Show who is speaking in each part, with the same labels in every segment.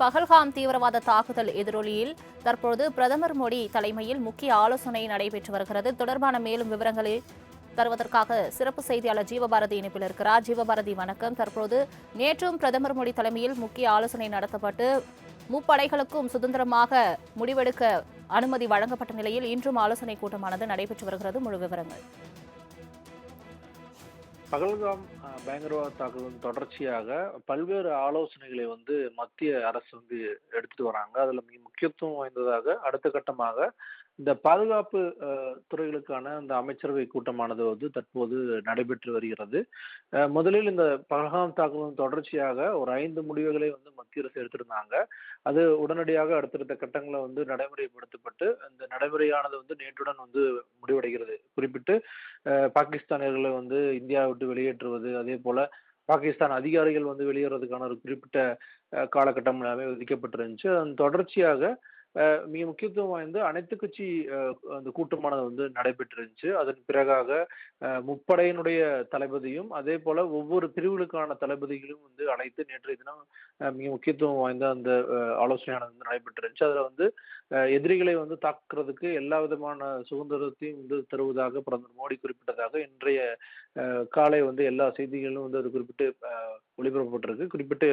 Speaker 1: பகல்காம் தீவிரவாத தாக்குதல் எதிரொலியில் தற்போது பிரதமர் மோடி தலைமையில் முக்கிய ஆலோசனை நடைபெற்று வருகிறது. தொடர்பான மேலும் விவரங்களை தருவதற்காக சிறப்பு செய்தியாளர் ஜீவபாரதி இணைப்பில் இருக்கிறார். ஜீவபாரதி வணக்கம். தற்போது நேற்றும் பிரதமர் மோடி தலைமையில் முக்கிய ஆலோசனை நடத்தப்பட்டு முப்படைகளுக்கும் சுதந்திரமாக முடிவெடுக்க அனுமதி வழங்கப்பட்ட நிலையில் இன்றும் ஆலோசனை கூட்டமானது நடைபெற்று வருகிறது. முழு விவரங்கள்.
Speaker 2: பகல்காம் பயங்கரவாத தாக்குதல் தொடர்ச்சியாக பல்வேறு ஆலோசனைகளை வந்து மத்திய அரசு வந்து எடுத்துட்டு வராங்க. அதில் மிக முக்கியத்துவம் வாய்ந்ததாக அடுத்த கட்டமாக இந்த பாதுகாப்பு துறைகளுக்கான இந்த அமைச்சரவை கூட்டமானது வந்து தற்போது நடைபெற்று வருகிறது. முதலில் இந்த பகல்காம் தாக்குதல் தொடர்ச்சியாக ஒரு ஐந்து முடிவுகளை வந்து மத்திய அரசு எடுத்திருந்தாங்க. அது உடனடியாக அடுத்தடுத்த கட்டங்களை வந்து நடைமுறைப்படுத்தப்பட்டு அந்த நடைமுறையானது வந்து நேற்றுடன் வந்து முடிவடைகிறது. குறிப்பிட்டு பாகிஸ்தானியர்களை வந்து இந்தியாவை விட்டு வெளியேற்றுவது அதே போல பாகிஸ்தான் அதிகாரிகள் வந்து வெளியேறதுக்கான ஒரு குறிப்பிட்ட காலகட்டம் எல்லாமே விதிக்கப்பட்டிருந்துச்சு. அதன் தொடர்ச்சியாக மிக முக்கியத்துவம் வாய்ந்த அனைத்து கட்சி அந்த கூட்டமானது வந்து நடைபெற்றிருந்துச்சு. அதன் பிறகாக முப்படையினுடைய தளபதியும் அதே போல ஒவ்வொரு பிரிவுகளுக்கான தளபதிகளும் வந்து அழைத்து நேற்றைய தினம் மிக முக்கியத்துவம் வாய்ந்த அந்த ஆலோசனையானது வந்து நடைபெற்றிருந்துச்சு. அதுல வந்து எதிரிகளை வந்து தாக்குறதுக்கு எல்லா விதமான சுதந்திரத்தையும் வந்து தருவதாக பிரதமர் மோடி குறிப்பிட்டதாக இன்றைய காலை வந்து எல்லா செய்திகளிலும் வந்து அது குறிப்பிட்டு ஒளிபரப்பப்பட்டிருக்கு குறிப்பிட்டு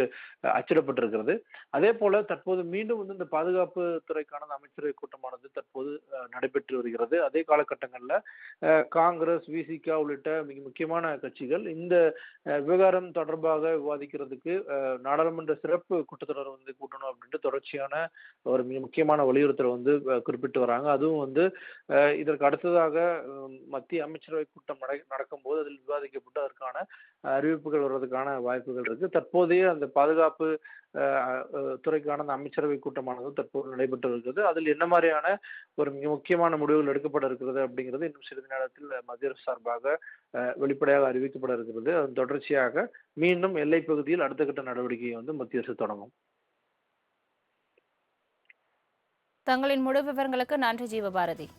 Speaker 2: அச்சிடப்பட்டிருக்கிறது. அதே போல தற்போது மீண்டும் வந்து இந்த பாதுகாப்பு துறைக்கான அந்த அமைச்சரவை கூட்டமானது தற்போது நடைபெற்று வருகிறது. அதே காலகட்டங்களில் காங்கிரஸ் விசிகா உள்ளிட்ட மிக முக்கியமான கட்சிகள் இந்த விவகாரம் தொடர்பாக விவாதிக்கிறதுக்கு நாடாளுமன்ற சிறப்பு கூட்டத்தொடர் வந்து கூட்டணும் அப்படின்ட்டு தொடர்ச்சியான ஒரு மிக முக்கியமான வலியுறுத்தலை வந்து குறிப்பிட்டு வராங்க. அதுவும் வந்து இதற்கு அடுத்ததாக மத்திய அமைச்சரவை கூட்டம் நடக்கும்போது அதில் விவாதிக்கப்பட்டு அதற்கான அறிவிப்புகள் வர்றதுக்கான வாய்ப்புகள் இருக்குது தற்போதைய அந்த பாதுகாப்பு துறைக்கான அந்த அமைச்சரவை கூட்டமானது தற்போது நடைபெற்று இருக்கிறது அதில் என்ன மாதிரியான ஒரு மிக முக்கியமான முடிவுகள் எடுக்கப்பட இருக்கிறது அப்படிங்கிறது இன்னும் சிறிது நேரத்தில் மத்திய அரசு சார்பாக வெளிப்படையாக அறிவிக்கப்பட இருக்கிறது. அதன் தொடர்ச்சியாக மீண்டும் எல்லை பகுதியில் அடுத்த கட்ட நடவடிக்கையை வந்து மத்திய அரசு தொடங்கும்.
Speaker 1: தங்களின் முழு விவரங்களுக்கு நன்றி ஜீவபாரதி.